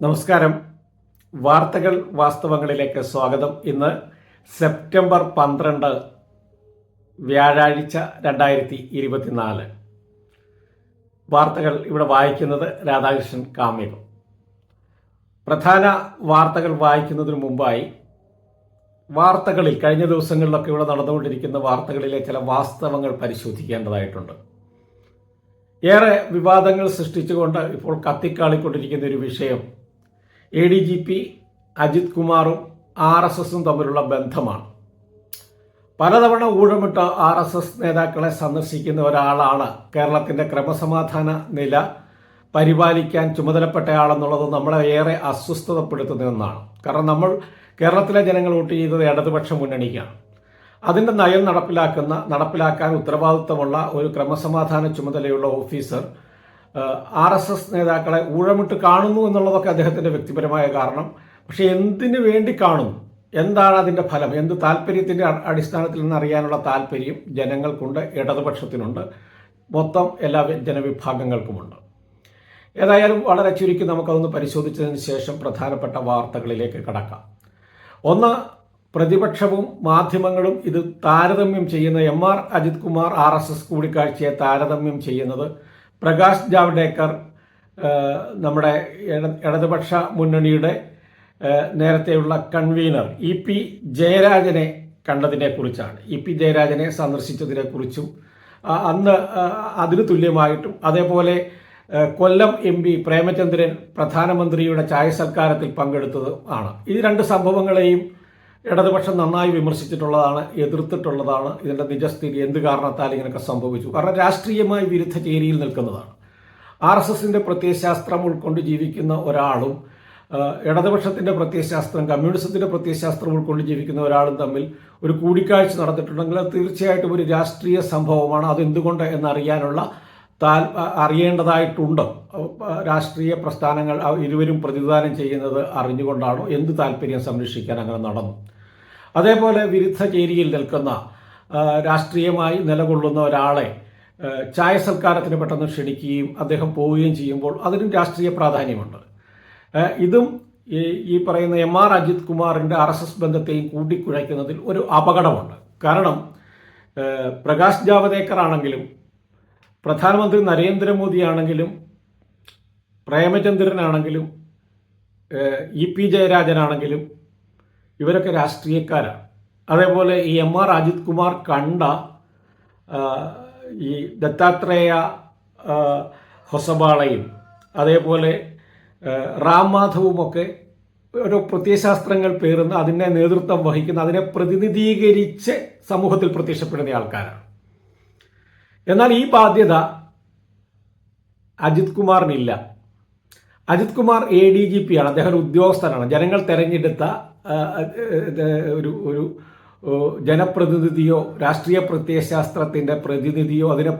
നമസ്കാരം. വാർത്തകൾ വാസ്തവങ്ങളിലേക്ക് സ്വാഗതം. ഇന്ന് സെപ്റ്റംബർ പന്ത്രണ്ട് വ്യാഴാഴ്ച രണ്ടായിരത്തി ഇരുപത്തിനാല് വാർത്തകൾ ഇവിടെ വായിക്കുന്നത് രാധാകൃഷ്ണൻ കാമ്യം പ്രധാന വാർത്തകൾ വായിക്കുന്നതിന് മുമ്പായി വാർത്തകളിൽ കഴിഞ്ഞ ദിവസങ്ങളിലൊക്കെ ഇവിടെ നടന്നുകൊണ്ടിരിക്കുന്ന വാർത്തകളിലെ ചില വാസ്തവങ്ങൾ പരിശോധിക്കേണ്ടതായിട്ടുണ്ട്. ഏറെ വിവാദങ്ങൾ സൃഷ്ടിച്ചുകൊണ്ട് ഇപ്പോൾ കത്തിക്കാളിക്കൊണ്ടിരിക്കുന്ന ഒരു വിഷയം A D G P Ajith കുമാറും ആർ എസ് എസും തമ്മിലുള്ള ബന്ധമാണ്. പലതവണ ഊഴമിട്ട ആർ എസ് എസ് നേതാക്കളെ സന്ദർശിക്കുന്ന ഒരാളാണ് കേരളത്തിന്റെ ക്രമസമാധാന നില പരിപാലിക്കാൻ ചുമതലപ്പെട്ടയാളെന്നുള്ളത് നമ്മളെ ഏറെ അസ്വസ്ഥതപ്പെടുത്തുന്ന ഒന്നാണ്. കാരണം നമ്മൾ കേരളത്തിലെ ജനങ്ങൾ വോട്ട് ചെയ്തത് ഇടതുപക്ഷ മുന്നണിക്കാണ്. അതിന്റെ നയം നടപ്പിലാക്കുന്ന നടപ്പിലാക്കാൻ ഉത്തരവാദിത്തമുള്ള ഒരു ക്രമസമാധാന ചുമതലയുള്ള ഓഫീസർ ആർ എസ് എസ് നേതാക്കളെ ഊഴമിട്ട് കാണുന്നു എന്നുള്ളതൊക്കെ അദ്ദേഹത്തിന്റെ വ്യക്തിപരമായ കാരണം. പക്ഷെ എന്തിനു വേണ്ടി കാണുന്നു എന്താണ് അതിന്റെ ഫലം? എന്ത് താല്പര്യത്തിന്റെ അടിസ്ഥാനത്തിൽ നിന്ന് അറിയാനുള്ള താല്പര്യം ജനങ്ങൾക്കുണ്ട് ഇടതുപക്ഷത്തിനുണ്ട്. മൊത്തം എല്ലാ ജനവിഭാഗങ്ങൾക്കുമുണ്ട്. ഏതായാലും വളരെ ചുരുക്കി നമുക്കതൊന്ന് പരിശോധിച്ചതിന് ശേഷം പ്രധാനപ്പെട്ട വാർത്തകളിലേക്ക് കടക്കാം. ഒന്ന് പ്രതിപക്ഷവും മാധ്യമങ്ങളും ഇത് താരതമ്യം ചെയ്യുന്ന M R Ajith Kumar R S S കൂടിക്കാഴ്ചയെ താരതമ്യം ചെയ്യുന്നത് പ്രകാശ് ജാവ്ഡേക്കർ നമ്മുടെ ഇട- ഇടതുപക്ഷ മുന്നണിയുടെ നേരത്തെയുള്ള കൺവീനർ ഇ പി ജയരാജനെ കണ്ടതിനെ കുറിച്ചാണ് ഇ പി ജയരാജനെ സന്ദർശിച്ചതിനെ കുറിച്ചും അന്ന് അതിന് തുല്യമായിട്ടും അതേപോലെ കൊല്ലം എം പി പ്രേമചന്ദ്രൻ പ്രധാനമന്ത്രിയുടെ ചായ സൽക്കാരത്തിൽ പങ്കെടുത്തത് ആണ്. ഈ രണ്ട് സംഭവങ്ങളെയും ഇടതുപക്ഷം നന്നായി വിമർശിച്ചിട്ടുള്ളതാണ് എതിർത്തിട്ടുള്ളതാണ്. ഇതിന്റെ നിജസ്ഥിതി എന്ത് കാരണത്താൽ ഇങ്ങനെയൊക്കെ സംഭവിച്ചു? കാരണം രാഷ്ട്രീയമായി വിരുദ്ധ ചേരിയിൽ നിൽക്കുന്നതാണ്. ആർ എസ് എസിന്റെ പ്രത്യയശാസ്ത്രം ഉൾക്കൊണ്ട് ജീവിക്കുന്ന ഒരാളും ഇടതുപക്ഷത്തിന്റെ പ്രത്യയശാസ്ത്രം കമ്മ്യൂണിസത്തിന്റെ പ്രത്യയശാസ്ത്രം ഉൾക്കൊണ്ട് ജീവിക്കുന്ന ഒരാളും തമ്മിൽ ഒരു കൂടിക്കാഴ്ച നടന്നിട്ടുണ്ടെങ്കിൽ അത് തീർച്ചയായിട്ടും ഒരു രാഷ്ട്രീയ സംഭവമാണ്. അതെന്തുകൊണ്ട് എന്നറിയാനുള്ള താൽ അറിയേണ്ടതായിട്ടുണ്ട്. രാഷ്ട്രീയ പ്രസ്ഥാനങ്ങൾ ഇരുവരും പ്രതിദാനം ചെയ്യുന്നത് അറിഞ്ഞുകൊണ്ടാണോ എന്ത് താല്പര്യം സംരക്ഷിക്കാൻ അങ്ങനെ നടന്നു? അതേപോലെ വിരുദ്ധ ചേരിയിൽ നിൽക്കുന്ന രാഷ്ട്രീയമായി നിലകൊള്ളുന്ന ഒരാളെ ചായ സൽക്കാരത്തിന് പെട്ടെന്ന് ക്ഷണിക്കുകയും അദ്ദേഹം പോവുകയും ചെയ്യുമ്പോൾ അതിനും രാഷ്ട്രീയ പ്രാധാന്യമുണ്ട്. ഇതും ഈ പറയുന്ന എം ആർ അജിത് കുമാറിന്റെ ആർ എസ് എസ് ബന്ധത്തെയും കൂട്ടിക്കുഴയ്ക്കുന്നതിൽ ഒരു അപകടമുണ്ട്. കാരണം പ്രകാശ് ജാവദേക്കർ ആണെങ്കിലും പ്രധാനമന്ത്രി നരേന്ദ്രമോദി ആണെങ്കിലും പ്രേമചന്ദ്രനാണെങ്കിലും ഇ പി ജയരാജനാണെങ്കിലും ഇവരൊക്കെ രാഷ്ട്രീയക്കാരാണ്. അതേപോലെ ഈ എം ആർ അജിത് കുമാർ കണ്ട ഈ ദത്താത്രേയ ഹൊസബാളയും അതേപോലെ റാം റാം മാധവുമൊക്കെ ഓരോ പ്രത്യയശാസ്ത്രങ്ങൾ പേറുന്ന അതിനെ നേതൃത്വം വഹിക്കുന്ന അതിനെ പ്രതിനിധീകരിച്ച് സമൂഹത്തിൽ പ്രത്യക്ഷപ്പെടുന്ന ആൾക്കാരാണ്. എന്നാൽ ഈ ബാധ്യത Ajith കുമാറിനില്ല. Ajith Kumar A D G P ആണ്. അദ്ദേഹം ഒരു ഉദ്യോഗസ്ഥനാണ്. ജനങ്ങൾ തെരഞ്ഞെടുത്ത ഒരു ഒരു ജനപ്രതിനിധിയോ രാഷ്ട്രീയ പ്രത്യയശാസ്ത്രത്തിന്റെ പ്രതിനിധിയോ അതിനെ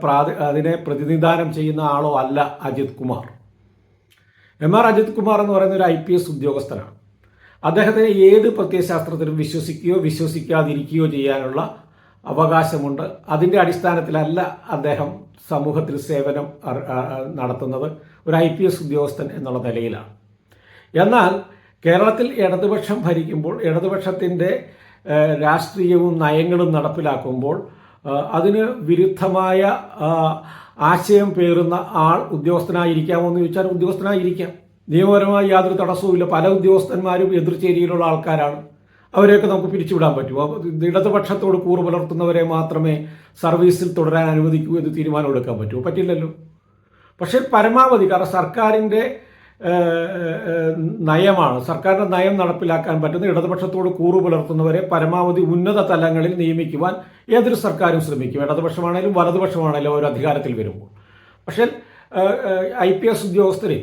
അതിനെ പ്രതിനിധാനം ചെയ്യുന്ന ആളോ അല്ല അജിത് കുമാർ. എം ആർ അജിത് കുമാർ എന്ന് പറയുന്ന ഒരു ഐ പി എസ് ഉദ്യോഗസ്ഥനാണ്. അദ്ദേഹത്തിന് ഏത് പ്രത്യയശാസ്ത്രത്തിലും വിശ്വസിക്കുകയോ വിശ്വസിക്കാതിരിക്കുകയോ ചെയ്യാനുള്ള അവകാശമുണ്ട്. അതിന്റെ അടിസ്ഥാനത്തിലല്ല അദ്ദേഹം സമൂഹത്തിൽ സേവനം നടത്തുന്നത്. ഒരു ഐ പി എസ് ഉദ്യോഗസ്ഥൻ എന്നുള്ള നിലയിലാണ്. എന്നാൽ കേരളത്തിൽ ഇടതുപക്ഷം ഭരിക്കുമ്പോൾ ഇടതുപക്ഷത്തിന്റെ രാഷ്ട്രീയവും നയങ്ങളും നടപ്പിലാക്കുമ്പോൾ അതിന് വിരുദ്ധമായ ആശയം പേറുന്ന ആൾ ഉദ്യോഗസ്ഥനായിരിക്കാമോ എന്ന് ചോദിച്ചാൽ ഉദ്യോഗസ്ഥനായിരിക്കാം. നിയമപരമായി യാതൊരു തടസ്സവുമില്ല. പല ഉദ്യോഗസ്ഥന്മാരും എതിർചേരിയിലുള്ള ആൾക്കാരാണ്. അവരെയൊക്കെ നമുക്ക് പിരിച്ചുവിടാൻ പറ്റുമോ ഇടതുപക്ഷത്തോട് കൂറ് പുലർത്തുന്നവരെ മാത്രമേ സർവീസിൽ തുടരാൻ അനുവദിക്കൂ എന്ന് തീരുമാനം എടുക്കാൻ പറ്റുമോ പറ്റില്ലല്ലോ. പക്ഷേ പരമാവധി കാരണം സർക്കാരിന്റെ നയമാണ് സർക്കാരിന്റെ നയം നടപ്പിലാക്കാൻ പറ്റുന്ന ഇടതുപക്ഷത്തോട് കൂറ് പുലർത്തുന്നവരെ പരമാവധി ഉന്നത തലങ്ങളിൽ നിയമിക്കുവാൻ ഏതൊരു സർക്കാരും ശ്രമിക്കും. ഇടതുപക്ഷമാണേലും വലതുപക്ഷമാണേലും അവർ അധികാരത്തിൽ വരുമ്പോൾ. പക്ഷേ ഐ പി എസ് ഉദ്യോഗസ്ഥരെ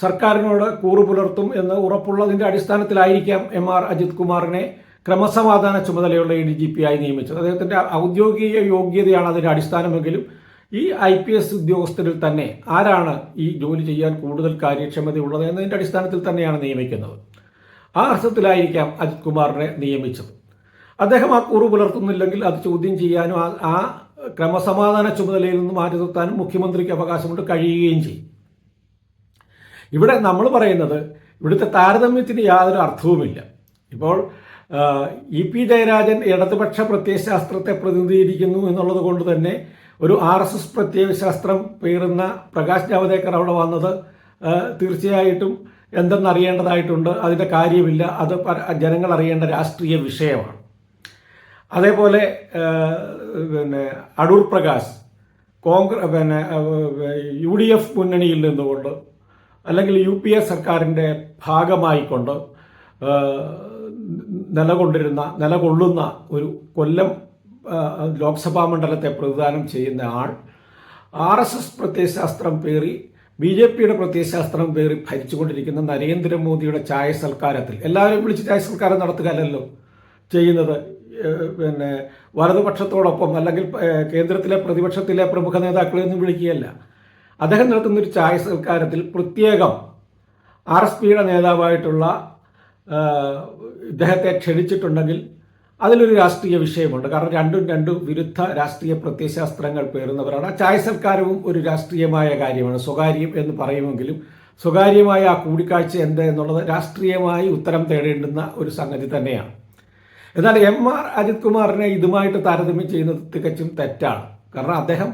സർക്കാരിനോട് കൂറു പുലർത്തും എന്ന് ഉറപ്പുള്ളതിന്റെ അടിസ്ഥാനത്തിലായിരിക്കാം എം ആർ അജിത് കുമാറിനെ ക്രമസമാധാന ചുമതലയുള്ള എ ഡി ജി പി ആയി നിയമിച്ചത്. അദ്ദേഹത്തിന്റെ ഔദ്യോഗിക യോഗ്യതയാണ് അതിന്റെ അടിസ്ഥാനമെങ്കിലും ഈ ഐ പി എസ് ഉദ്യോഗസ്ഥരിൽ തന്നെ ആരാണ് ഈ ജോലി ചെയ്യാൻ കൂടുതൽ കാര്യക്ഷമതയുള്ളത് എന്നതിന്റെ അടിസ്ഥാനത്തിൽ തന്നെയാണ് നിയമിക്കുന്നത്. ആ അർത്ഥത്തിലായിരിക്കാം അജിത് കുമാറിനെ നിയമിച്ചത്. അദ്ദേഹം ആ കൂറു പുലർത്തുന്നില്ലെങ്കിൽ അത് ചോദ്യം ചെയ്യാനും ആ- ക്രമസമാധാന ചുമതലയിൽ നിന്ന് മാറ്റി നിർത്താനും മുഖ്യമന്ത്രിക്ക് അവകാശമുണ്ട് കഴിയുകയും ചെയ്യും. ഇവിടെ നമ്മൾ പറയുന്നത് ഇവിടുത്തെ താരതമ്യത്തിന് യാതൊരു അർത്ഥവുമില്ല. ഇപ്പോൾ ഇ പി ജയരാജൻ ഇടതുപക്ഷ പ്രത്യയശാസ്ത്രത്തെ പ്രതിനിധീകരിക്കുന്നു എന്നുള്ളത് കൊണ്ട് തന്നെ ഒരു ആർ എസ് എസ് പ്രത്യയശാസ്ത്രം പേറുന്ന പ്രകാശ് ജാവദേക്കർ അവിടെ വന്നത് തീർച്ചയായിട്ടും എന്തെന്നറിയേണ്ടതായിട്ടുണ്ട്. അതിന്റെ കാര്യമില്ല. അത് ജനങ്ങൾ അറിയേണ്ട രാഷ്ട്രീയ വിഷയമാണ്. അതേപോലെ പിന്നെ അടൂർ പ്രകാശ് കോൺഗ്രസ് പിന്നെ യു ഡി എഫ് മുന്നണിയിൽ നിന്നുകൊണ്ട് അല്ലെങ്കിൽ യു പി എ സർക്കാരിന്റെ ഭാഗമായിക്കൊണ്ട് നിലകൊണ്ടിരുന്ന നിലകൊള്ളുന്ന ഒരു കൊല്ലം ലോക്സഭാ മണ്ഡലത്തെ പ്രതിദാനം ചെയ്യുന്ന ആൾ ആർ എസ് എസ് പ്രത്യയശാസ്ത്രം പേറി ബി ജെ പിയുടെ പ്രത്യയശാസ്ത്രം പേറി ഭരിച്ചുകൊണ്ടിരിക്കുന്ന നരേന്ദ്രമോദിയുടെ ചായ സൽക്കാരത്തിൽ എല്ലാവരും വിളിച്ച് ചായ സൽക്കാരം നടത്തുകയല്ലല്ലോ ചെയ്യുന്നത് പിന്നെ വലതുപക്ഷത്തോടൊപ്പം അല്ലെങ്കിൽ കേന്ദ്രത്തിലെ പ്രതിപക്ഷത്തിലെ പ്രമുഖ നേതാക്കളെ ഒന്നും വിളിക്കുകയല്ല. അദ്ദേഹം നടത്തുന്ന ഒരു ചായ സൽക്കാരത്തിൽ പ്രത്യേകം ആർ എസ് പിയുടെ നേതാവായിട്ടുള്ള ഇദ്ദേഹത്തെ ക്ഷണിച്ചിട്ടുണ്ടെങ്കിൽ അതിലൊരു രാഷ്ട്രീയ വിഷയമുണ്ട്. കാരണം രണ്ടും രണ്ടും വിരുദ്ധ രാഷ്ട്രീയ പ്രത്യയശാസ്ത്രങ്ങൾ പേറുന്നവരാണ്. ആ ചായ സൽക്കാരവും ഒരു രാഷ്ട്രീയമായ കാര്യമാണ്. സ്വകാര്യം എന്ന് പറയുമെങ്കിലും സ്വകാര്യമായ ആ കൂടിക്കാഴ്ച എന്ത് എന്നുള്ളത് രാഷ്ട്രീയമായി ഉത്തരം തേടേണ്ടുന്ന ഒരു സംഗതി തന്നെയാണ്. എന്നാൽ എം ആർ അജിത് കുമാറിനെ ഇതുമായിട്ട് താരതമ്യം ചെയ്യുന്നത് തികച്ചും തെറ്റാണ്. കാരണം അദ്ദേഹം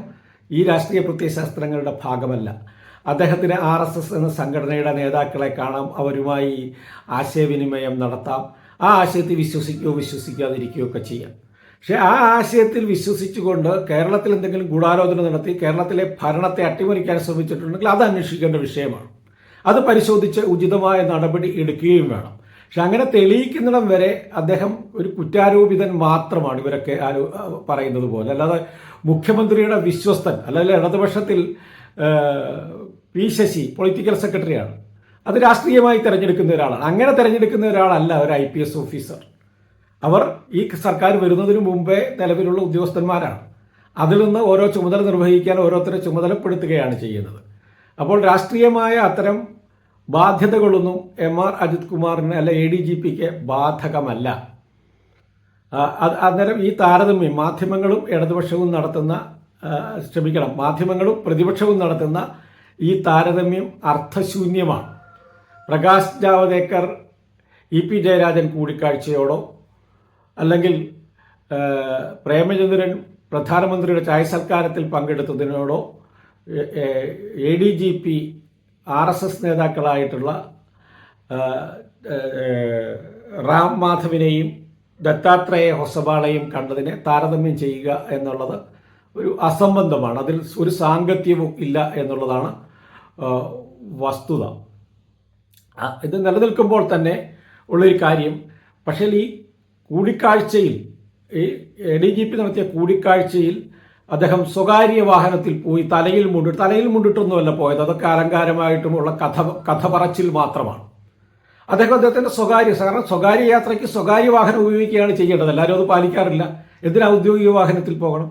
ഈ രാഷ്ട്രീയ പ്രത്യയശാസ്ത്രങ്ങളുടെ ഭാഗമല്ല. അദ്ദേഹത്തിന് ആർ എസ് എസ് എന്ന സംഘടനയുടെ നേതാക്കളെ കാണാം. അവരുമായി ആശയവിനിമയം നടത്താം. ആ ആശയത്തിൽ വിശ്വസിക്കുകയോ വിശ്വസിക്കാതിരിക്കുകയോ ഒക്കെ ചെയ്യാം. പക്ഷെ ആ ആശയത്തിൽ വിശ്വസിച്ചുകൊണ്ട് കേരളത്തിൽ എന്തെങ്കിലും ഗൂഢാലോചന നടത്തി കേരളത്തിലെ ഭരണത്തെ അട്ടിമറിക്കാൻ ശ്രമിച്ചിട്ടുണ്ടെങ്കിൽ അത് അന്വേഷിക്കേണ്ട വിഷയമാണ്. അത് പരിശോധിച്ച് ഉചിതമായ നടപടി എടുക്കുകയും വേണം. പക്ഷെ അങ്ങനെ തെളിയിക്കുന്നിടം വരെ അദ്ദേഹം ഒരു കുറ്റാരോപിതൻ മാത്രമാണ് ഇവരൊക്കെ ആരോ പറയുന്നത് പോലെ. അല്ലാതെ മുഖ്യമന്ത്രിയുടെ വിശ്വസ്തൻ അല്ലെങ്കിൽ ഇടതുപക്ഷത്തിൽ പി ശശി പൊളിറ്റിക്കൽ സെക്രട്ടറിയാണ് അത് രാഷ്ട്രീയമായി തിരഞ്ഞെടുക്കുന്ന ഒരാളാണ്. അങ്ങനെ തിരഞ്ഞെടുക്കുന്ന ഒരാളല്ല ഒരു ഐ പി എസ് ഓഫീസർ അവർ ഈ സർക്കാർ വരുന്നതിന് മുമ്പേ നിലവിലുള്ള ഉദ്യോഗസ്ഥന്മാരാണ്. അതിൽ നിന്ന് ഓരോ ചുമതല നിർവഹിക്കാൻ ഓരോരുത്തരെ ചുമതലപ്പെടുത്തുകയാണ് ചെയ്യുന്നത്. അപ്പോൾ രാഷ്ട്രീയമായ അത്തരം ബാധ്യതകളൊന്നും എം ആർ അജിത് കുമാറിന് അല്ല എ ഡി ജി പിക്ക് ബാധകമല്ല. അന്നേരം ഈ താരതമ്യം മാധ്യമങ്ങളും ഇടതുപക്ഷവും നടത്തുന്ന ശ്രമിക്കണം. മാധ്യമങ്ങളും പ്രതിപക്ഷവും നടത്തുന്ന ഈ താരതമ്യം അർത്ഥശൂന്യമാണ്. പ്രകാശ് ജാവദേക്കർ ഇ പി ജയരാജൻ കൂടിക്കാഴ്ചയോടോ അല്ലെങ്കിൽ പ്രേമചന്ദ്രൻ പ്രധാനമന്ത്രിയുടെ ചായ സൽക്കാരത്തിൽ പങ്കെടുത്തതിനോടോ A D G P R S S നേതാക്കളായിട്ടുള്ള Ram മാധവിനെയും ദത്താത്രേയ ഹൊസബാളെയും കണ്ടതിനെ താരതമ്യം ചെയ്യുക എന്നുള്ളത് ഒരു അസംബന്ധമാണ്. അതിൽ ഒരു സാങ്കത്യവും ഇല്ല എന്നുള്ളതാണ് വസ്തുത. ഇത് നിലനിൽക്കുമ്പോൾ തന്നെ ഉള്ളൊരു കാര്യം പക്ഷേ ഈ കൂടിക്കാഴ്ചയിൽ ഈ എ ഡി ജി പി നടത്തിയ കൂടിക്കാഴ്ചയിൽ അദ്ദേഹം സ്വകാര്യ വാഹനത്തിൽ പോയി തലയിൽ മുണ്ടിട്ട് തലയിൽ മുണ്ടിട്ടൊന്നുമല്ല പോയത്. അതൊക്കെ അലങ്കാരമായിട്ടുമുള്ള കഥ കഥ പറച്ചിൽ മാത്രമാണ്. അദ്ദേഹം അദ്ദേഹത്തിന്റെ സ്വകാര്യ കാരണം സ്വകാര്യ യാത്രയ്ക്ക് സ്വകാര്യ വാഹനം ഉപയോഗിക്കുകയാണ് ചെയ്യേണ്ടത്. എല്ലാവരും അത് പാലിക്കാറില്ല. എന്തിനാ ഔദ്യോഗിക വാഹനത്തിൽ പോകണം?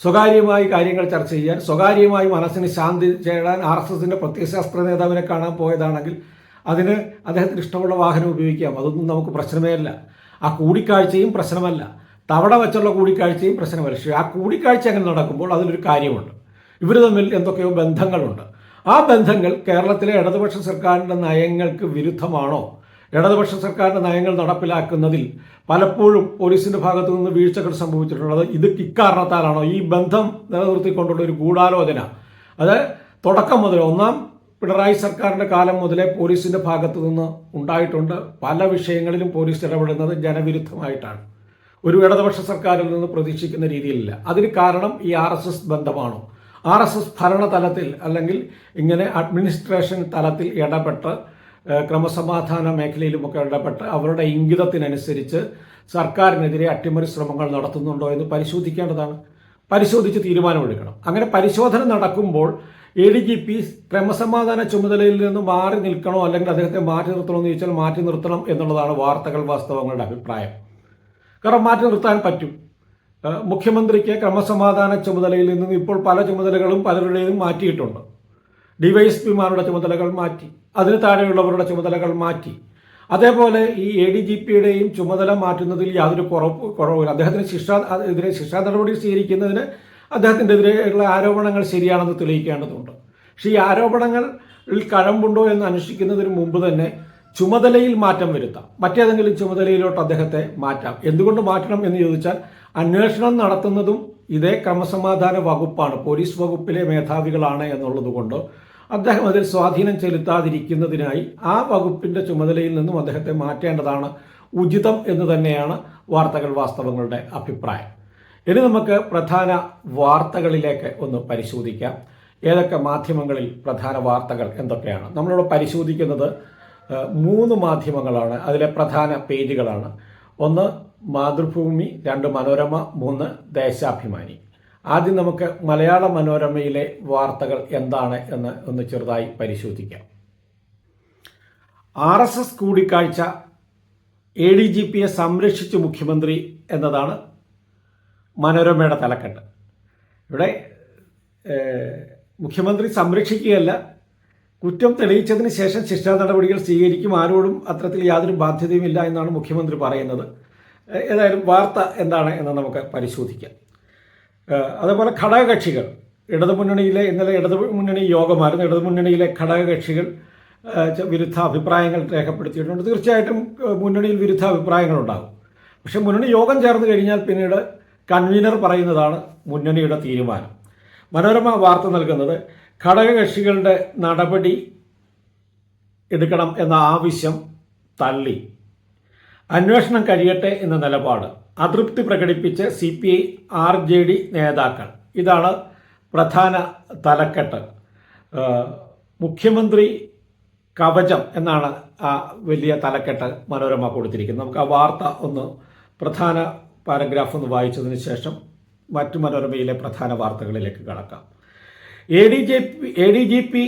സ്വകാര്യമായി കാര്യങ്ങൾ ചർച്ച ചെയ്യാൻ സ്വകാര്യമായി മനസ്സിന് ശാന്തി ചേടാൻ ആർ എസ് എസിന്റെ പ്രത്യയശാസ്ത്ര നേതാവിനെ കാണാൻ പോയതാണെങ്കിൽ അതിന് അദ്ദേഹത്തിന് ഇഷ്ടമുള്ള വാഹനം ഉപയോഗിക്കാം. അതൊന്നും നമുക്ക് പ്രശ്നമേ അല്ല ആ കൂടിക്കാഴ്ചയും പ്രശ്നമല്ല. തവണ വെച്ചുള്ള കൂടിക്കാഴ്ചയും പ്രശ്നം പക്ഷേ ആ കൂടിക്കാഴ്ച അങ്ങനെ നടക്കുമ്പോൾ അതിലൊരു കാര്യമുണ്ട്. ഇവർ തമ്മിൽ എന്തൊക്കെയോ ബന്ധങ്ങളുണ്ട്. ആ ബന്ധങ്ങൾ കേരളത്തിലെ ഇടതുപക്ഷ സർക്കാരിന്റെ നയങ്ങൾക്ക് വിരുദ്ധമാണോ? ഇടതുപക്ഷ സർക്കാരിന്റെ നയങ്ങൾ നടപ്പിലാക്കുന്നതിൽ പലപ്പോഴും പോലീസിന്റെ ഭാഗത്തു നിന്ന് വീഴ്ചകൾ സംഭവിച്ചിട്ടുള്ളത് ഇത് ഇക്കാരണത്താലാണോ ഈ ബന്ധം നിലനിർത്തിക്കൊണ്ടുള്ള ഒരു ഗൂഢാലോചന. അത് തുടക്കം മുതൽ ഒന്നാം പിണറായി സർക്കാരിന്റെ കാലം മുതലേ പോലീസിന്റെ ഭാഗത്തു നിന്ന് ഉണ്ടായിട്ടുണ്ട്. പല വിഷയങ്ങളിലും പോലീസ് ഇടപെടുന്നത് ജനവിരുദ്ധമായിട്ടാണ്. ഒരു ഇടതുപക്ഷ സർക്കാരിൽ നിന്ന് പ്രതീക്ഷിക്കുന്ന രീതിയിലില്ല. അതിന് കാരണം ഈ ആർ എസ് എസ് ബന്ധമാണോ? ആർ എസ് എസ് ഭരണ തലത്തിൽ അല്ലെങ്കിൽ ഇങ്ങനെ അഡ്മിനിസ്ട്രേഷൻ തലത്തിൽ ഇടപെട്ട് ക്രമസമാധാന മേഖലയിലുമൊക്കെ ഇടപെട്ട് അവരുടെ ഇംഗിതത്തിനനുസരിച്ച് സർക്കാരിനെതിരെ അട്ടിമറി ശ്രമങ്ങൾ നടത്തുന്നുണ്ടോ എന്ന് പരിശോധിക്കേണ്ടതാണ്. പരിശോധിച്ച് തീരുമാനമെടുക്കണം. അങ്ങനെ പരിശോധന നടക്കുമ്പോൾ എ ഡി ജി പി ക്രമസമാധാന ചുമതലയിൽ നിന്ന് മാറി നിൽക്കണോ അല്ലെങ്കിൽ അദ്ദേഹത്തെ മാറ്റി നിർത്തണോ എന്ന് ചോദിച്ചാൽ മാറ്റി നിർത്തണം എന്നുള്ളതാണ് വാർത്തകൾ വാസ്തവങ്ങളുടെ അഭിപ്രായം. കാരണം മാറ്റി നിർത്താൻ പറ്റും. മുഖ്യമന്ത്രിക്ക് ക്രമസമാധാന ചുമതലയിൽ നിന്നും ഇപ്പോൾ പല ചുമതലകളും പലരുടെയും മാറ്റിയിട്ടുണ്ട്. ഡിവൈഎസ്പിമാരുടെ ചുമതലകൾ മാറ്റി അതിന് താഴെയുള്ളവരുടെ ചുമതലകൾ മാറ്റി. അതേപോലെ ഈ എ ഡി ജി പിയുടെയും ചുമതല മാറ്റുന്നതിൽ യാതൊരു കുറവ് കുറവില്ല. അദ്ദേഹത്തിന് ശിക്ഷ എതിരെ ശിക്ഷാ നടപടി സ്വീകരിക്കുന്നതിന് അദ്ദേഹത്തിന്റെ എതിരെയുള്ള ആരോപണങ്ങൾ ശരിയാണെന്ന് തെളിയിക്കേണ്ടതുണ്ട്. പക്ഷേ ഈ ആരോപണങ്ങൾ കഴമ്പുണ്ടോ എന്ന് അന്വേഷിക്കുന്നതിന് മുമ്പ് തന്നെ ചുമതലയിൽ മാറ്റം വരുത്താം. മറ്റേതെങ്കിലും ചുമതലയിലോട്ട് അദ്ദേഹത്തെ മാറ്റാം. എന്തുകൊണ്ട് മാറ്റണം എന്ന് ചോദിച്ചാൽ അന്വേഷണം നടത്തുന്നതും ഇതേ ക്രമസമാധാന വകുപ്പാണ്. പോലീസ് വകുപ്പിലെ മേധാവികളാണ് എന്നുള്ളതുകൊണ്ട് അദ്ദേഹം അതിൽ സ്വാധീനം ചെലുത്താതിരിക്കുന്നതിനായി ആ വകുപ്പിന്റെ ചുമതലയിൽ നിന്നും അദ്ദേഹത്തെ മാറ്റേണ്ടതാണ് ഉചിതം എന്ന് തന്നെയാണ് വാർത്തകൾ വാസ്തവങ്ങളുടെ അഭിപ്രായം. ഇനി നമുക്ക് പ്രധാന വാർത്തകളിലേക്ക് ഒന്ന് പരിശോധിക്കാം. ഏതൊക്കെ മാധ്യമങ്ങളിൽ പ്രധാന വാർത്തകൾ എന്തൊക്കെയാണ്? നമ്മളിവിടെ പരിശോധിക്കുന്നത് മൂന്ന് മാധ്യമങ്ങളാണ് അതിലെ പ്രധാന പേജുകളാണ്. ഒന്ന് മാതൃഭൂമി രണ്ട് മനോരമ മൂന്ന് ദേശാഭിമാനി. ആദ്യം നമുക്ക് മലയാള മനോരമയിലെ വാർത്തകൾ എന്താണ് എന്ന് ഒന്ന് ചെറുതായി പരിശോധിക്കാം. ആർ എസ് എസ് കൂടിക്കാഴ്ച എ ഡി ജി പിയെ സംരക്ഷിച്ചു മുഖ്യമന്ത്രി എന്നതാണ് മനോരമയുടെ തലക്കെട്ട്. ഇവിടെ മുഖ്യമന്ത്രി സംരക്ഷിക്കുകയല്ല കുറ്റം തെളിയിച്ചതിന് ശേഷം ശിക്ഷാ നടപടികൾ സ്വീകരിക്കും ആരോടും അത്തരത്തിൽ യാതൊരു ബാധ്യതയുമില്ല എന്നാണ് മുഖ്യമന്ത്രി പറയുന്നത്. ഏതായാലും വാർത്ത എന്താണ് എന്ന് നമുക്ക് പരിശോധിക്കാം. അതേപോലെ ഘടകകക്ഷികൾ ഇടതുമുന്നണിയിലെ ഇന്നലെ ഇടതുമുന്നണി യോഗമായിരുന്നു. ഇടതുമുന്നണിയിലെ ഘടകകക്ഷികൾ വിരുദ്ധ അഭിപ്രായങ്ങൾ രേഖപ്പെടുത്തിയിട്ടുണ്ട്. തീർച്ചയായിട്ടും മുന്നണിയിൽ വിരുദ്ധ അഭിപ്രായങ്ങളുണ്ടാകും പക്ഷെ മുന്നണി യോഗം ചേർന്ന് കഴിഞ്ഞാൽ പിന്നീട് കൺവീനർ പറയുന്നതാണ് മുന്നണിയുടെ തീരുമാനം. മനോരമ വാർത്ത നൽകുന്നത് ഘടകകക്ഷികളുടെ നടപടി എടുക്കണം എന്ന ആവശ്യം തള്ളി. അന്വേഷണം കഴിയട്ടെ എന്ന നിലപാട്. അതൃപ്തി പ്രകടിപ്പിച്ച് C P I R J D നേതാക്കൾ. ഇതാണ് പ്രധാന തലക്കെട്ട്. മുഖ്യമന്ത്രി കവചം എന്നാണ് ആ വലിയ തലക്കെട്ട് മനോരമ കൊടുത്തിരിക്കുന്നത്. നമുക്ക് ആ വാർത്ത ഒന്ന് പ്രധാന പാരഗ്രാഫ് ഒന്ന് വായിച്ചതിന് ശേഷം മറ്റു മനോരമയിലെ പ്രധാന വാർത്തകളിലേക്ക് കടക്കാം. A D J P A D G P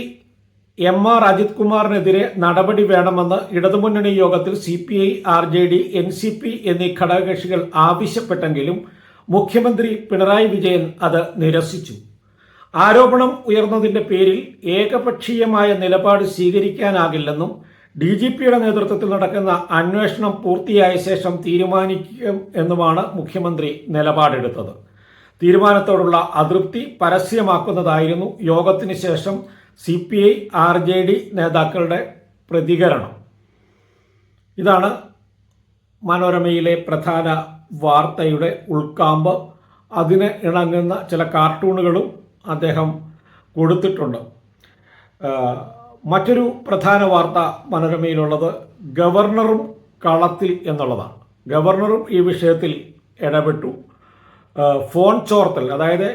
M R Ajith കുമാറിനെതിരെ നടപടി വേണമെന്ന് ഇടതുമുന്നണി യോഗത്തിൽ C P I R J D N C P എന്നീ ഘടകകക്ഷികൾ ആവശ്യപ്പെട്ടെങ്കിലും മുഖ്യമന്ത്രി പിണറായി വിജയൻ അത് നിരസിച്ചു. ആരോപണം ഉയർന്നതിന്റെ പേരിൽ ഏകപക്ഷീയമായ നിലപാട് സ്വീകരിക്കാനാകില്ലെന്നും ഡി ജി പിയുടെ നേതൃത്വത്തിൽ നടക്കുന്ന അന്വേഷണം പൂർത്തിയായ ശേഷം തീരുമാനിക്കും എന്നുമാണ് മുഖ്യമന്ത്രി നിലപാടെടുത്തത്. തീരുമാനത്തോടുള്ള അതൃപ്തി പരസ്യമാക്കുന്നതായിരുന്നു യോഗത്തിന് ശേഷം C P I R J D നേതാക്കളുടെ പ്രതികരണം. ഇതാണ് മനോരമയിലെ പ്രധാന വാർത്തയുടെ ഉൾക്കാമ്പ്. അതിന് ഇണങ്ങുന്ന ചില കാർട്ടൂണുകളും അദ്ദേഹം കൊടുത്തിട്ടുണ്ട്. മറ്റൊരു പ്രധാന വാർത്ത മനോരമയിലുള്ളത് ഗവർണറും കളത്തിൽ എന്നുള്ളതാണ്. ഗവർണറും ഈ വിഷയത്തിൽ ഇടപെട്ടു. ഫോൺ ചോർത്തൽ അതായത്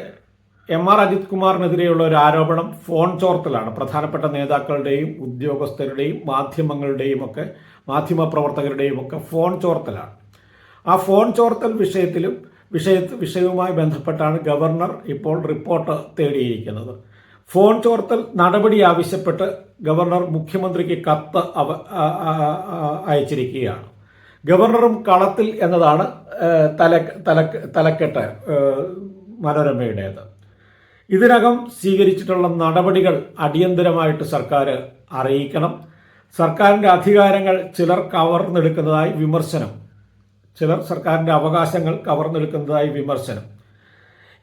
എം ആർ അജിത് കുമാറിനെതിരെയുള്ള ഒരു ആരോപണം ഫോൺ ചോർത്തലാണ്. പ്രധാനപ്പെട്ട നേതാക്കളുടെയും ഉദ്യോഗസ്ഥരുടെയും മാധ്യമങ്ങളുടെയും ഒക്കെ മാധ്യമ പ്രവർത്തകരുടെയും ഒക്കെ ഫോൺ ചോർത്തലാണ്. ആ ഫോൺ ചോർത്തൽ വിഷയത്തിലും വിഷയ വിഷയവുമായി ബന്ധപ്പെട്ടാണ് ഗവർണർ ഇപ്പോൾ റിപ്പോർട്ട് തേടിയിരിക്കുന്നത്. ഫോൺ ചോർത്തൽ നടപടി ആവശ്യപ്പെട്ട് ഗവർണർ മുഖ്യമന്ത്രിക്ക് കത്ത് അയച്ചിരിക്കുകയാണ്. ഗവർണറും കളത്തിൽ എന്നതാണ് തല തല തലക്കെട്ട് മനോരമയുടേത്. ഇതിനകം സ്വീകരിച്ചിട്ടുള്ള നടപടികൾ അടിയന്തരമായിട്ട് സർക്കാർ അറിയിക്കണം. സർക്കാരിന്റെ അധികാരങ്ങൾ ചിലർ കവർന്നെടുക്കുന്നതായി വിമർശനം. ചിലർ സർക്കാരിന്റെ അവകാശങ്ങൾ കവർന്നെടുക്കുന്നതായി വിമർശനം.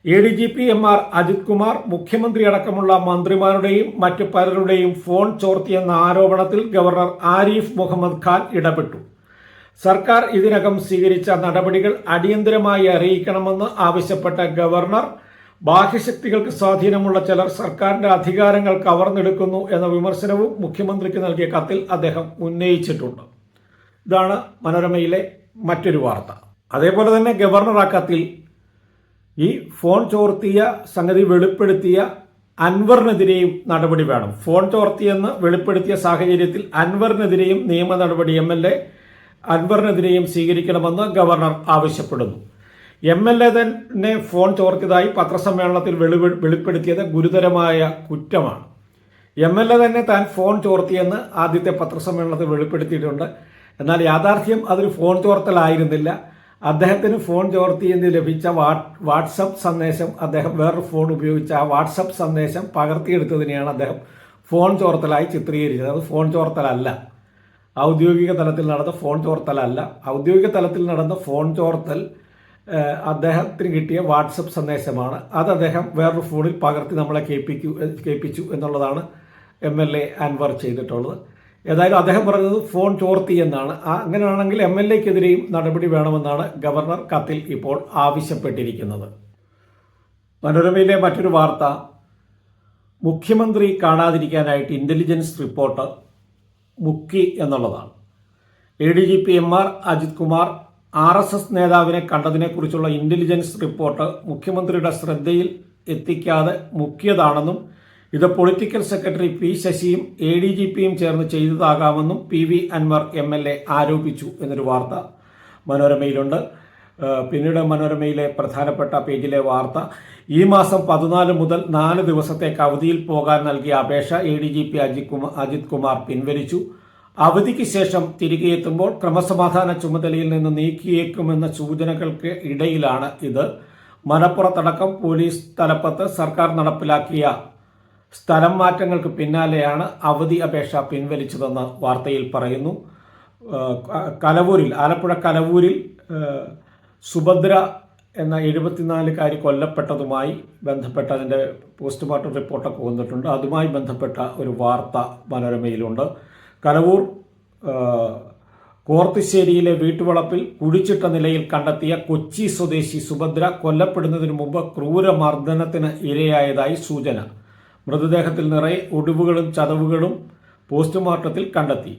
A D G P M R Ajith Kumar മുഖ്യമന്ത്രി അടക്കമുള്ള മന്ത്രിമാരുടെയും മറ്റു പലരുടെയും ഫോൺ ചോർത്തിയെന്ന ആരോപണത്തിൽ ഗവർണർ ആരിഫ് മുഹമ്മദ് ഖാൻ ഇടപെട്ടു. സർക്കാർ ഇതിനകം സ്വീകരിച്ച നടപടികൾ അടിയന്തരമായി അറിയിക്കണമെന്ന് ആവശ്യപ്പെട്ട ഗവർണർ ബാഹ്യശക്തികൾക്ക് സ്വാധീനമുള്ള ചിലർ സർക്കാരിന്റെ അധികാരങ്ങൾ കവർന്നെടുക്കുന്നു എന്ന വിമർശനവും മുഖ്യമന്ത്രിക്ക് നൽകിയ കത്തിൽ അദ്ദേഹം ഉന്നയിച്ചിട്ടുണ്ട്. ഇതാണ് മനോരമയിലെ മറ്റൊരു വാർത്ത. അതേപോലെ തന്നെ ഗവർണർ ആ കത്തിൽ ഈ ഫോൺ ചോർത്തിയ സംഗതി വെളിപ്പെടുത്തിയ അൻവറിനെതിരെയും നടപടി വേണം. ഫോൺ ചോർത്തിയെന്ന് വെളിപ്പെടുത്തിയ സാഹചര്യത്തിൽ അൻവറിനെതിരെയും നിയമ നടപടി എം എൽ എ അൻവറിനെതിരെയും സ്വീകരിക്കണമെന്ന് ഗവർണർ ആവശ്യപ്പെടുന്നു. എം എൽ എ തന്നെ ഫോൺ ചോർത്തിയതായി പത്രസമ്മേളനത്തിൽ വെളി വെളിപ്പെടുത്തിയത് ഗുരുതരമായ കുറ്റമാണ്. എം എൽ എ തന്നെ താൻ ഫോൺ ചോർത്തിയെന്ന് ആദ്യത്തെ പത്രസമ്മേളനത്തിൽ വെളിപ്പെടുത്തിയിട്ടുണ്ട്. എന്നാൽ യാഥാർത്ഥ്യം അതൊരു ഫോൺ ചോർത്തലായിരുന്നില്ല. അദ്ദേഹത്തിന് ഫോൺ ചോർത്തിയെന്ന് ലഭിച്ച വാട്സപ്പ് സന്ദേശം അദ്ദേഹം വേറൊരു ഫോൺ ഉപയോഗിച്ച ആ വാട്സപ്പ് സന്ദേശം പകർത്തിയെടുത്തതിനെയാണ് അദ്ദേഹം ഫോൺ ചോർത്തലായി ചിത്രീകരിച്ചത്. അത് ഫോൺ ചോർത്തലല്ല. ഔദ്യോഗിക തലത്തിൽ നടന്ന ഫോൺ ചോർത്തലല്ല. ഔദ്യോഗിക തലത്തിൽ നടന്ന ഫോൺ ചോർത്തൽ അദ്ദേഹത്തിന് കിട്ടിയ വാട്സപ്പ് സന്ദേശമാണ്. അത് അദ്ദേഹം വേറൊരു ഫോണിൽ പകർത്തി നമ്മളെ കേൾപ്പിക്കു കേൾപ്പിച്ചു എന്നുള്ളതാണ് എം എൽ എ അൻവർ ചെയ്തിട്ടുള്ളത്. ഏതായാലും അദ്ദേഹം പറഞ്ഞത് ഫോൺ ചോർത്തി എന്നാണ്. അങ്ങനെയാണെങ്കിൽ എം എൽ എക്കെതിരെയും നടപടി വേണമെന്നാണ് ഗവർണർ കത്തിൽ ഇപ്പോൾ ആവശ്യപ്പെട്ടിരിക്കുന്നത്. മനോരമയിലെ മറ്റൊരു വാർത്ത. മുഖ്യമന്ത്രി കാണാതിരിക്കാനായിട്ട് ഇന്റലിജൻസ് റിപ്പോർട്ട് മുക്കി എന്നുള്ളതാണ്. A D G P M R Ajith Kumar R S S നേതാവിനെ കണ്ടതിനെക്കുറിച്ചുള്ള ഇന്റലിജൻസ് റിപ്പോർട്ട് മുഖ്യമന്ത്രിയുടെ ശ്രദ്ധയിൽ എത്തിക്കാതെ മുക്കിയതാണെന്നും ഇത് പൊളിറ്റിക്കൽ സെക്രട്ടറി പി ശശിയും എ ഡി ജി പിയും ചേർന്ന് ചെയ്തതാകാമെന്നും P V Anwar M L A ആരോപിച്ചു എന്നൊരു വാർത്ത മനോരമയിലുണ്ട്. പിന്നീട് മനോരമയിലെ പ്രധാനപ്പെട്ട പേജിലെ വാർത്ത. ഈ മാസം പതിനാല് മുതൽ നാല് ദിവസത്തേക്ക് അവധിയിൽ പോകാൻ നൽകിയ അപേക്ഷ A D G P Ajith Kumar Ajith Kumar പിൻവലിച്ചു. അവധിക്ക് ശേഷം തിരികെ എത്തുമ്പോൾ ക്രമസമാധാന ചുമതലയിൽ നിന്ന് നീക്കിയേക്കുമെന്ന സൂചനകൾക്ക് ഇടയിലാണ് ഇത്. മലപ്പുറത്തടക്കം പോലീസ് തലപ്പത്ത് സർക്കാർ നടപ്പിലാക്കിയ സ്ഥലം മാറ്റങ്ങൾക്ക് പിന്നാലെയാണ് അവധി അപേക്ഷ പിൻവലിച്ചതെന്ന് വാർത്തയിൽ പറയുന്നു. കലവൂരിൽ ആലപ്പുഴ കലവൂരിൽ സുഭദ്ര എന്ന എഴുപത്തിനാലുകാരി കൊല്ലപ്പെട്ടതുമായി ബന്ധപ്പെട്ട അതിന്റെ പോസ്റ്റ്മോർട്ടം റിപ്പോർട്ടൊക്കെ വന്നിട്ടുണ്ട്. അതുമായി ബന്ധപ്പെട്ട ഒരു വാർത്ത മനോരമയിലുണ്ട്. കലവൂർ കോർത്തിശ്ശേരിയിലെ വീട്ടുവളപ്പിൽ കുഴിച്ചിട്ട നിലയിൽ കണ്ടെത്തിയ കൊച്ചി സ്വദേശി സുഭദ്ര കൊല്ലപ്പെടുന്നതിന് മുമ്പ് ക്രൂരമർദ്ദനത്തിന് ഇരയായതായി സൂചന. മൃതദേഹത്തിൽ നിറയെ ഒടിവുകളും ചതവുകളും പോസ്റ്റ്മോർട്ടത്തിൽ കണ്ടെത്തി.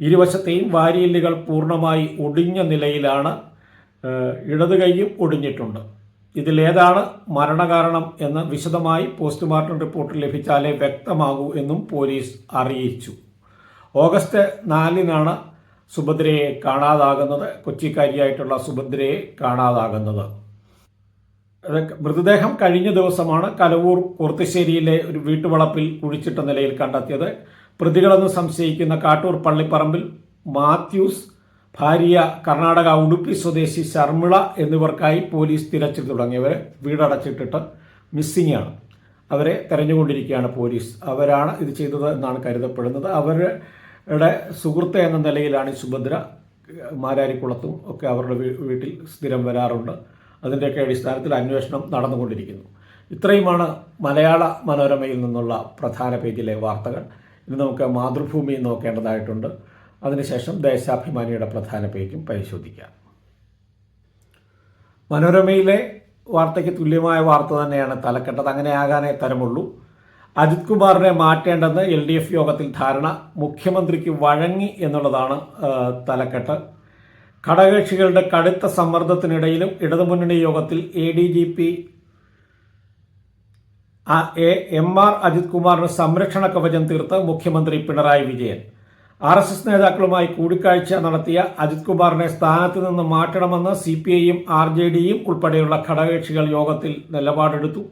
ഇരുവശത്തെയും വാരിയെല്ലുകൾ പൂർണമായി ഒടിഞ്ഞ നിലയിലാണ് ഇടത് കൈയും ഒടിഞ്ഞിട്ടുണ്ട്. ഇതിലേതാണ് മരണകാരണം എന്ന് വിശദമായി പോസ്റ്റ്മോർട്ടം റിപ്പോർട്ട് ലഭിച്ചാലേ വ്യക്തമാകൂ എന്നും പോലീസ് അറിയിച്ചു. ഓഗസ്റ്റ് നാലിനാണ് സുഭദ്രയെ കാണാതാകുന്നത്. കൊച്ചിക്കാരിയായിട്ടുള്ള സുഭദ്രയെ കാണാതാകുന്നത്. മൃതദേഹം കഴിഞ്ഞ ദിവസമാണ് കലവൂർ കുർത്തശ്ശേരിയിലെ ഒരു വീട്ടുവളപ്പിൽ കുഴിച്ചിട്ട നിലയിൽ കണ്ടെത്തിയത്. പ്രതികളെന്ന് സംശയിക്കുന്ന കാട്ടൂർ പള്ളിപ്പറമ്പിൽ മാത്യൂസ് ഭാര്യ കർണാടക ഉടുപ്പി സ്വദേശി ശർമിള എന്നിവർക്കായി പോലീസ് തിരച്ചിൽ തുടങ്ങിയവരെ വീടടച്ചിട്ടിട്ട് മിസ്സിംഗ് ആണ്. അവരെ തെരഞ്ഞുകൊണ്ടിരിക്കുകയാണ് പോലീസ്. അവരാണ് ഇത് ചെയ്തത് എന്നാണ് കരുതപ്പെടുന്നത്. അവരുടെ സുഹൃത്ത് എന്ന നിലയിലാണ് ഈ സുഭദ്ര മാരാരിക്കുളത്തും ഒക്കെ അവരുടെ വീട്ടിൽ സ്ഥിരം വരാറുണ്ട്. അതിന്റെയൊക്കെ അടിസ്ഥാനത്തിൽ അന്വേഷണം നടന്നുകൊണ്ടിരിക്കുന്നു. ഇത്രയുമാണ് മലയാള മനോരമയിൽ നിന്നുള്ള പ്രധാന പേജിലെ വാർത്തകൾ. ഇനി നമുക്ക് മാതൃഭൂമി നോക്കേണ്ടതായിട്ടുണ്ട്. അതിനുശേഷം ദേശാഭിമാനിയുടെ പ്രധാന പേജും പരിശോധിക്കാം. മനോരമയിലെ വാർത്തയ്ക്ക് തുല്യമായ വാർത്ത തന്നെയാണ് തലക്കെട്ടത്. അങ്ങനെ ആകാനേ തരമുള്ളൂ. അജിത് കുമാറിനെ മാറ്റേണ്ടെന്ന് എൽ ഡി എഫ് യോഗത്തിൽ ധാരണ മുഖ്യമന്ത്രിക്ക് വഴങ്ങി എന്നുള്ളതാണ് തലക്കെട്ട്. ഘടകകക്ഷികളുടെ കടുത്ത സമ്മർദ്ദത്തിനിടയിലും ഇടതുമുന്നണി യോഗത്തിൽ A D G P M R Ajith കുമാറിന് സംരക്ഷണ കവചം തീർത്ത് മുഖ്യമന്ത്രി Pinarayi Vijayan. R S S നേതാക്കളുമായി കൂടിക്കാഴ്ച നടത്തിയ അജിത് കുമാറിനെ സ്ഥാനത്ത് നിന്ന് മാറ്റണമെന്ന് സി പി ഐയും ആർ ജെ ഡിയും ഉൾപ്പെടെയുള്ള ഘടകകക്ഷികൾ യോഗത്തിൽ നിലപാടെടുത്തു.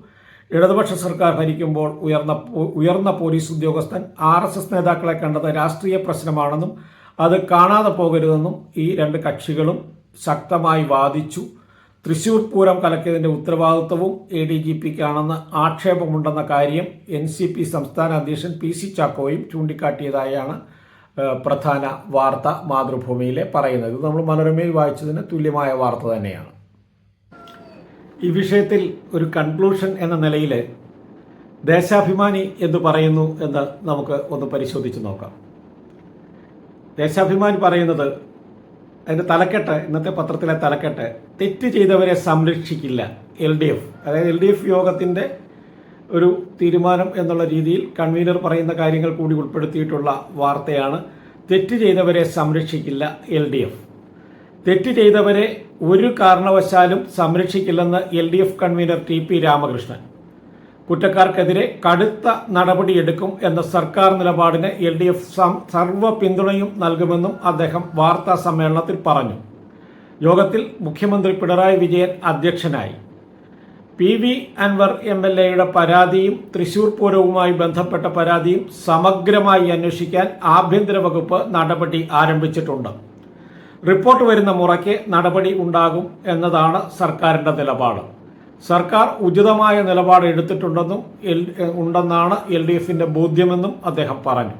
ഇടതുപക്ഷ സർക്കാർ ഭരിക്കുമ്പോൾ ഉയർന്ന ഉയർന്ന പോലീസ് ഉദ്യോഗസ്ഥൻ ആർ എസ് എസ് നേതാക്കളെ കണ്ടത് രാഷ്ട്രീയ പ്രശ്നമാണെന്നും അത് കാണാതെ പോകരുതെന്നും ഈ രണ്ട് കക്ഷികളും ശക്തമായി വാദിച്ചു. തൃശൂർ പൂരം കലക്കിയതിന്റെ ഉത്തരവാദിത്വവും എ ഡി ജി പിക്കാണെന്ന് ആക്ഷേപമുണ്ടെന്ന കാര്യം എൻ സി പി സംസ്ഥാന അധ്യക്ഷൻ പി സി ചാക്കോയും ചൂണ്ടിക്കാട്ടിയതായാണ് പ്രധാന വാർത്ത മാതൃഭൂമിയിലെ പറയുന്നത്. നമ്മൾ മനോരമയിൽ വായിച്ചതിന് തുല്യമായ വാർത്ത തന്നെയാണ്. ഈ വിഷയത്തിൽ ഒരു കൺക്ലൂഷൻ എന്ന നിലയിൽ ദേശാഭിമാനി എന്ന് പറയുന്നു എന്ന് നമുക്ക് ഒന്ന് പരിശോധിച്ച് നോക്കാം. ദേശാഭിമാനി പറയുന്നത് അതിന്റെ തലക്കെട്ട് ഇന്നത്തെ പത്രത്തിലെ തലക്കെട്ട് തെറ്റ് ചെയ്തവരെ സംരക്ഷിക്കില്ല എൽ ഡി എഫ്. അതായത് എൽ ഡി എഫ് യോഗത്തിന്റെ ഒരു തീരുമാനം എന്നുള്ള രീതിയിൽ കൺവീനർ പറയുന്ന കാര്യങ്ങൾ കൂടി ഉൾപ്പെടുത്തിയിട്ടുള്ള വാർത്തയാണ് തെറ്റ് ചെയ്തവരെ സംരക്ഷിക്കില്ല എൽ ഡി എഫ് തെറ്റ് ചെയ്തവരെ ഒരു കാരണവശാലും സംരക്ഷിക്കില്ലെന്ന് L D F convener T P Ramakrishnan. കുറ്റക്കാർക്കെതിരെ കടുത്ത നടപടിയെടുക്കും എന്ന സർക്കാർ നിലപാടിന് എൽ ഡി എഫ് സർവ പിന്തുണയും നൽകുമെന്നും അദ്ദേഹം വാർത്താ സമ്മേളനത്തിൽ പറഞ്ഞു. യോഗത്തിൽ മുഖ്യമന്ത്രി പിണറായി വിജയൻ അധ്യക്ഷനായി. P V Anwar M L എയുടെ പരാതിയും തൃശൂർ പൂരവുമായി ബന്ധപ്പെട്ട പരാതിയും സമഗ്രമായി അന്വേഷിക്കാൻ ആഭ്യന്തര വകുപ്പ് നടപടി ആരംഭിച്ചിട്ടുണ്ട്. റിപ്പോർട്ട് വരുന്ന മുറയ്ക്ക് നടപടി ഉണ്ടാകും എന്നതാണ് സർക്കാരിന്റെ നിലപാട്. സർക്കാർ ഉചിതമായ നിലപാട് എടുത്തിട്ടുണ്ടെന്നും എൽ ഉണ്ടെന്നാണ് എൽ ഡി എഫിന്റെ ബോധ്യമെന്നും അദ്ദേഹം പറഞ്ഞു.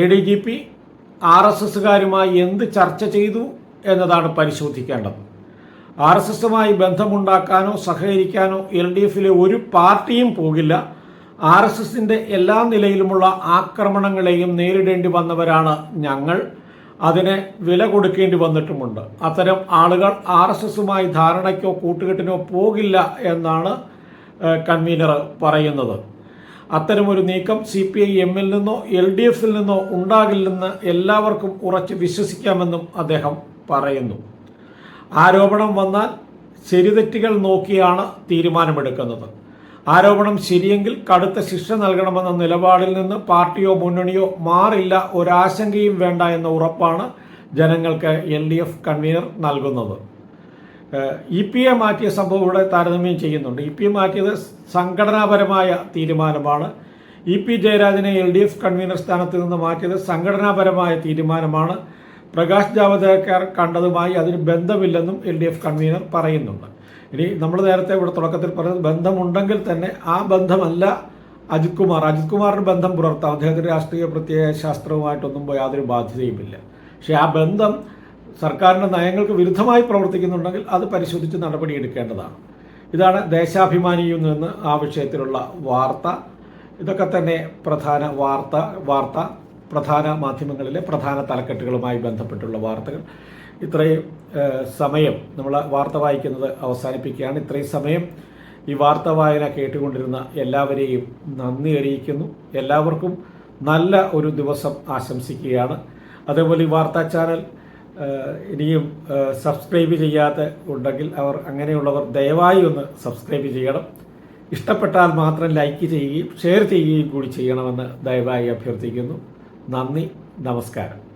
A D G P R S എസുകാരുമായി എന്ത് ചർച്ച ചെയ്തു എന്നതാണ് പരിശോധിക്കേണ്ടത്. ആർ എസ് എസുമായി ബന്ധമുണ്ടാക്കാനോ സഹകരിക്കാനോ എൽ ഡി എഫിലെ ഒരു പാർട്ടിയും പോകില്ല. ആർ എസ് എസിന്റെ എല്ലാ നിലയിലുമുള്ള ആക്രമണങ്ങളെയും നേരിടേണ്ടി വന്നവരാണ് ഞങ്ങൾ. അതിന് വില കൊടുക്കേണ്ടി വന്നിട്ടുമുണ്ട്. അത്തരം ആളുകൾ ആർ എസ് എസുമായി ധാരണയ്ക്കോ കൂട്ടുകെട്ടിനോ പോകില്ല എന്നാണ് കൺവീനർ പറയുന്നത്. അത്തരമൊരു നീക്കം സി പി ഐ എമ്മിൽ നിന്നോ എൽ ഡി എഫിൽ നിന്നോ ഉണ്ടാകില്ലെന്ന് എല്ലാവർക്കും ഉറച്ച് വിശ്വസിക്കാമെന്നും അദ്ദേഹം പറയുന്നു. ആരോപണം വന്നാൽ ശരിതെറ്റുകൾ നോക്കിയാണ് തീരുമാനമെടുക്കുന്നത്. ആരോപണം ശരിയെങ്കിൽ കടുത്ത ശിക്ഷ നൽകണമെന്ന നിലപാടിൽ നിന്ന് പാർട്ടിയോ മുന്നണിയോ മാറില്ല ഒരാശങ്കയും വേണ്ട എന്ന ഉറപ്പാണ് ജനങ്ങൾക്ക് എൽ ഡി എഫ് കൺവീനർ നൽകുന്നത്. ഇ പി എ മാറ്റിയ സംഭവം ഇവിടെ താരതമ്യം ചെയ്യുന്നുണ്ട്. ഇ പി എ മാറ്റിയത് സംഘടനാപരമായ തീരുമാനമാണ്. ഇ പി ജയരാജനെ എൽ ഡി എഫ് കൺവീനർ സ്ഥാനത്ത് നിന്ന് മാറ്റിയത് സംഘടനാപരമായ തീരുമാനമാണ്. പ്രകാശ് ജാവദേക്കർ കണ്ടതുമായി അതിന് ബന്ധമില്ലെന്നും എൽ ഡി എഫ് കൺവീനർ പറയുന്നുണ്ട്. ഇനി നമ്മൾ നേരത്തെ ഇവിടെ തുടക്കത്തിൽ പറഞ്ഞത് ബന്ധമുണ്ടെങ്കിൽ തന്നെ ആ ബന്ധമല്ല അജിത് കുമാർ അജിത് കുമാറിന് ബന്ധം പുലർത്താം. അദ്ദേഹത്തിന് രാഷ്ട്രീയ പ്രത്യയ ശാസ്ത്രവുമായിട്ടൊന്നും യാതൊരു ബാധ്യതയുമില്ല. പക്ഷേ ആ ബന്ധം സർക്കാരിന്റെ നയങ്ങൾക്ക് വിരുദ്ധമായി പ്രവർത്തിക്കുന്നുണ്ടെങ്കിൽ അത് പരിശോധിച്ച് നടപടിയെടുക്കേണ്ടതാണ് ഇതാണ് ദേശാഭിമാനിയിൽ നിന്ന് ആ വിഷയത്തിലുള്ള വാർത്ത. ഇതൊക്കെ തന്നെ പ്രധാന വാർത്ത വാർത്ത. പ്രധാന മാധ്യമങ്ങളിലെ പ്രധാന തലക്കെട്ടുകളുമായി ബന്ധപ്പെട്ടുള്ള വാർത്തകൾ. ഇത്രയും സമയം നമ്മൾ വാർത്ത വായിക്കുന്നത് അവസാനിപ്പിക്കുകയാണ്. ഇത്രയും സമയം ഈ വാർത്ത വായന കേട്ടുകൊണ്ടിരുന്ന എല്ലാവരെയും നന്ദി അറിയിക്കുന്നു. എല്ലാവർക്കും നല്ല ഒരു ദിവസം ആശംസിക്കുകയാണ്. അതേപോലെ ഈ വാർത്താ ചാനൽ ഇനിയും സബ്സ്ക്രൈബ് ചെയ്യാത്ത ഉണ്ടെങ്കിൽ അവർ അങ്ങനെയുള്ളവർ ദയവായി ഒന്ന് സബ്സ്ക്രൈബ് ചെയ്യണം. ഇഷ്ടപ്പെട്ടാൽ മാത്രം ലൈക്ക് ചെയ്യുകയും ഷെയർ ചെയ്യുകയും കൂടി ചെയ്യണമെന്ന് ദയവായി അഭ്യർത്ഥിക്കുന്നു. നന്ദി നമസ്കാരം.